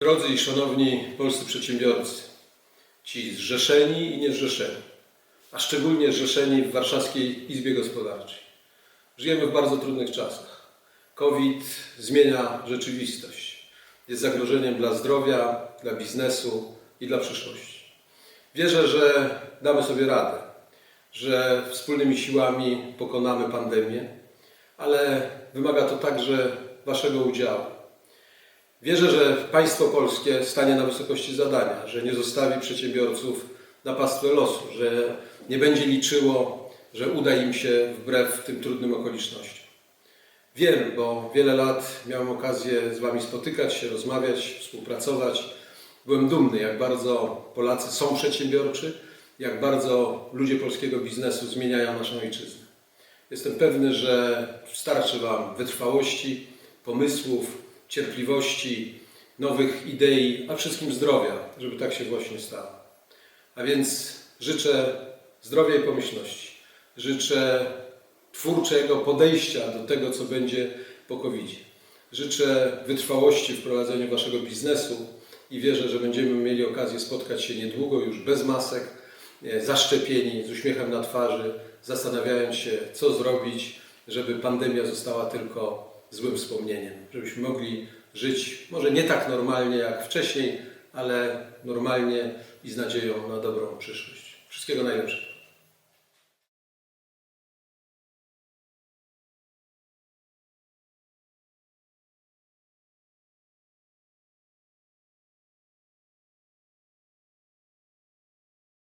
Drodzy i szanowni polscy przedsiębiorcy, ci zrzeszeni i niezrzeszeni, a szczególnie zrzeszeni w Warszawskiej Izbie Gospodarczej. Żyjemy w bardzo trudnych czasach. COVID zmienia rzeczywistość. Jest zagrożeniem dla zdrowia, dla biznesu i dla przyszłości. Wierzę, że damy sobie radę, że wspólnymi siłami pokonamy pandemię, ale wymaga to także Waszego udziału. Wierzę, że państwo polskie stanie na wysokości zadania, że nie zostawi przedsiębiorców na pastwę losu, że nie będzie liczyło, że uda im się wbrew tym trudnym okolicznościom. Wiem, bo wiele lat miałem okazję z Wami spotykać się, rozmawiać, współpracować. Byłem dumny, jak bardzo Polacy są przedsiębiorczy, jak bardzo ludzie polskiego biznesu zmieniają naszą ojczyznę. Jestem pewny, że starczy Wam wytrwałości, pomysłów, cierpliwości, nowych idei, a wszystkim zdrowia, żeby tak się właśnie stało. A więc życzę zdrowia i pomyślności. Życzę twórczego podejścia do tego, co będzie po covid Życzę wytrwałości w prowadzeniu Waszego biznesu i wierzę, że będziemy mieli okazję spotkać się niedługo, już bez masek, e, zaszczepieni, z uśmiechem na twarzy, zastanawiając się, co zrobić, żeby pandemia została tylko złym wspomnieniem, żebyśmy mogli żyć może nie tak normalnie jak wcześniej, ale normalnie i z nadzieją na dobrą przyszłość. Wszystkiego najlepszego.